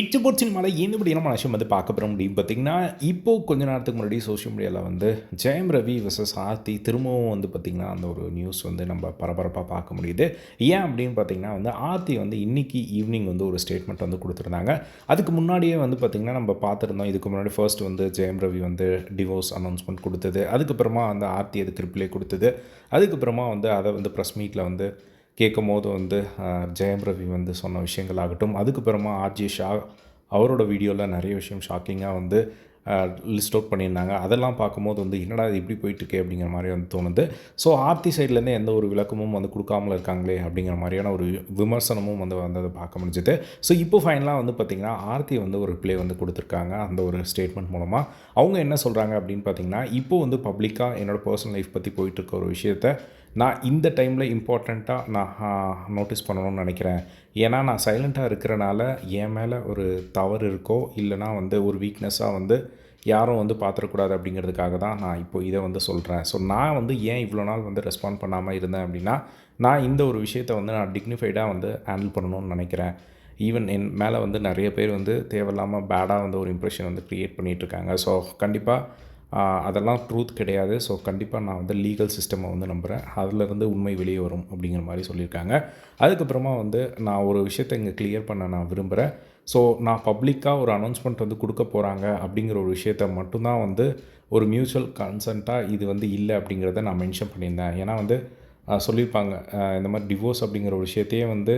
எட்டு போட் சினிமாவில் என்ன படி நம்ம விஷயம் வந்து பார்க்க போகிற முடியும் பார்த்திங்கன்னா இப்போது கொஞ்ச நேரத்துக்கு முன்னாடி சோஷியல் மீடியாவில் வந்து ஜெயம் ரவி விசஸ் ஆர்த்தி திரும்பவும் வந்து பார்த்திங்கன்னா அந்த ஒரு நியூஸ் வந்து நம்ம பரபரப்பாக பார்க்க முடியுது. ஏன் அப்படின்னு பார்த்திங்கன்னா வந்து ஆர்த்தி வந்து இன்றைக்கி ஈவினிங் வந்து ஒரு ஸ்டேட்மெண்ட் வந்து கொடுத்துருந்தாங்க. அதுக்கு முன்னாடியே வந்து பார்த்திங்கன்னா நம்ம பார்த்துருந்தோம். இதுக்கு முன்னாடி ஃபர்ஸ்ட் வந்து ஜெயம் ரவி வந்து டிவோர்ஸ் அனௌன்ஸ்மெண்ட் கொடுத்தது. அதுக்கப்புறமா வந்து ஆர்த்தி அதுக்கு ரிப்ளை கொடுத்தது. அதுக்கப்புறமா வந்து அதை வந்து ப்ரெஸ் மீட்டில் வந்து கேட்கும் போது வந்து ஜெயம் ரவி வந்து சொன்ன விஷயங்கள் ஆகட்டும் அதுக்கப்புறமா ஆர்ஜி ஷா அவரோட வீடியோவில் நிறைய விஷயம் ஷாக்கிங்காக வந்து லிஸ்ட் அவுட் பண்ணியிருந்தாங்க. அதெல்லாம் பார்க்கும்போது வந்து என்னடா இது இப்படி போயிட்டுருக்கே? அப்படிங்கிற மாதிரி வந்து தோணுது. ஸோ ஆர்த்தி சைட்லேருந்து எந்த ஒரு விளக்கமும் வந்து கொடுக்காமல இருக்காங்களே அப்படிங்கிற மாதிரியான ஒரு விமர்சனமும் வந்து வந்ததை பார்க்க முடிஞ்சுது. ஸோ இப்போ ஃபைனலாக வந்து பார்த்திங்கன்னா ஆர்த்தி வந்து ஒரு ரிப்ளை வந்து கொடுத்துருக்காங்க அந்த ஒரு ஸ்டேட்மெண்ட் மூலமாக அவங்க என்ன சொல்கிறாங்க அப்படின்னு பார்த்தீங்கன்னா இப்போ வந்து பப்ளிக்காக என்னோடய பர்சனல் லைஃப் பற்றி போயிட்டுருக்க ஒரு விஷயத்த நான் இந்த டைமில் இம்பார்ட்டண்ட்டாக நான் நோட்டீஸ் பண்ணணும்னு நினைக்கிறேன். ஏன்னா நான் சைலண்ட்டாக இருக்கிறனால என் மேலே ஒரு தவறு இருக்கோ இல்லைனா வந்து ஒரு வீக்னஸாக வந்து யாரும் வந்து பார்த்துடக்கூடாது அப்படிங்கிறதுக்காக தான் நான் இப்போ இதை வந்து சொல்கிறேன் ஸோ நான் வந்து ஏன் இவ்வளோ நாள் வந்து ரெஸ்பாண்ட் பண்ணாமல் இருந்தேன் அப்படின்னா நான் இந்த ஒரு விஷயத்தை வந்து நான் டிக்னிஃபைடாக வந்து ஹேண்டில் பண்ணணும்னு நினைக்கிறேன். ஈவன் என் மேலே வந்து நிறைய பேர் வந்து தேவையில்லாமல் பேடாக வந்து ஒரு இம்ப்ரெஷன் வந்து க்ரியேட் பண்ணிகிட்ருக்காங்க ஸோ கண்டிப்பாக அதெல்லாம் ட்ரூத் கிடையாது. ஸோ கண்டிப்பாக நான் வந்து லீகல் சிஸ்டமை வந்து நம்புகிறேன் அதிலிருந்து உண்மை வெளியே வரும் அப்படிங்கிற மாதிரி சொல்லியிருக்காங்க. அதுக்கப்புறமா வந்து நான் ஒரு விஷயத்தை இங்கே கிளியர் பண்ண நான் விரும்புகிறேன் ஸோ நான் பப்ளிக்காக ஒரு அனௌன்ஸ்மெண்ட் வந்து கொடுக்க போகிறாங்க அப்படிங்கிற ஒரு விஷயத்த மட்டும்தான் வந்து ஒரு மியூச்சுவல் கன்சென்ட்டாக இது வந்து இல்லை அப்படிங்கிறத நான் மென்ஷன் பண்ணியிருந்தேன். ஏன்னா வந்து சொல்லியிருப்பாங்க. இந்த மாதிரி டிவோர்ஸ் அப்படிங்கிற ஒரு விஷயத்தையே வந்து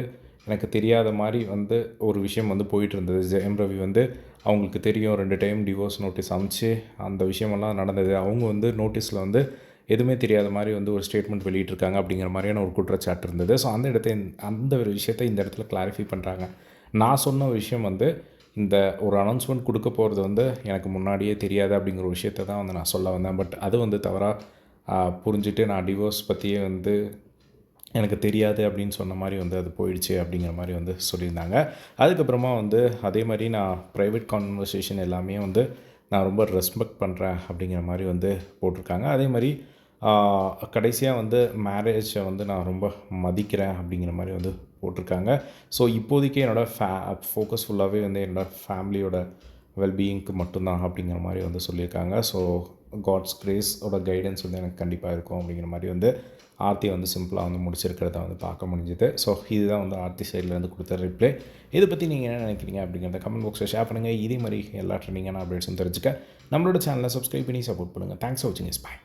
எனக்கு தெரியாத மாதிரி வந்து ஒரு விஷயம் வந்து போயிட்டு இருந்தது ஜெயம் ரவி வந்து அவங்களுக்கு தெரியும் ரெண்டு டைம் டிவோர்ஸ் நோட்டீஸ் அனுப்பிச்சு அந்த விஷயமெல்லாம் நடந்தது. அவங்க வந்து நோட்டீஸில் வந்து எதுவுமே தெரியாத மாதிரி வந்து ஒரு ஸ்டேட்மெண்ட் வெளியிட்டிருக்காங்க அப்படிங்கிற மாதிரியான ஒரு குற்றச்சாட்டு இருந்தது. ஸோ அந்த இடத்த அந்த ஒரு விஷயத்தை இந்த இடத்துல கிளாரிஃபை பண்ணுறாங்க நான் சொன்ன ஒரு விஷயம் வந்து இந்த ஒரு அனௌன்ஸ்மெண்ட் கொடுக்க போகிறது வந்து எனக்கு முன்னாடியே தெரியாது அப்படிங்கிற ஒரு தான் வந்து நான் சொல்ல வந்தேன். பட் அது வந்து தவறாக புரிஞ்சுட்டு நான் டிவோர்ஸ் பற்றியே வந்து எனக்கு தெரியாது அப்படின்னு சொன்ன மாதிரி வந்து அது போயிடுச்சு அப்படிங்கிற மாதிரி வந்து சொல்லியிருந்தாங்க. அதுக்கப்புறமா வந்து அதே மாதிரி நான் ப்ரைவேட் கான்வர்சேஷன் எல்லாமே வந்து நான் ரொம்ப ரெஸ்பெக்ட் பண்ணுறேன் அப்படிங்கிற மாதிரி வந்து போட்டிருக்காங்க. அதே மாதிரி கடைசியாக வந்து மேரேஜை வந்து நான் ரொம்ப மதிக்கிறேன் அப்படிங்கிற மாதிரி வந்து போட்டிருக்காங்க. ஸோ இப்போதைக்கு என்னோடய ஃபே ஃபோக்கஸ் ஃபுல்லாகவே வந்து என்னோடய ஃபேமிலியோட வெல்பீயிங்க்கு மட்டும்தான் அப்படிங்கிற மாதிரி வந்து சொல்லியிருக்காங்க. ஸோ காட்ஸ் கிரேஸோட கைடன்ஸ் வந்து எனக்கு கண்டிப்பாக இருக்கும் அப்படிங்கிற மாதிரி வந்து ஆர்த்தி வந்து சிம்பிளாக வந்து முடிச்சிருக்கிறத வந்து பார்க்க முடிஞ்சுது. ஸோ இதுதான் வந்து ஆர்த்தி சைட்லேருந்து கொடுத்த ரிப்ளை இதை பற்றி நீங்கள் என்ன நினைக்கிறீங்க அப்படிங்கிறத கமெண்ட் பாக்ஸில் ஷேர் பண்ணுங்கள் இதே மாதிரி எல்லா ட்ரெண்டிங்கான அப்டேட்ஸும் தெரிஞ்சுக்க. நம்மளோட சேனலை சப்ஸ்கிரைப் பண்ணி சப்போர்ட் பண்ணுங்கள் தேங்க்ஸ் ஃபார் வாட்சிங் இஸ் பாய்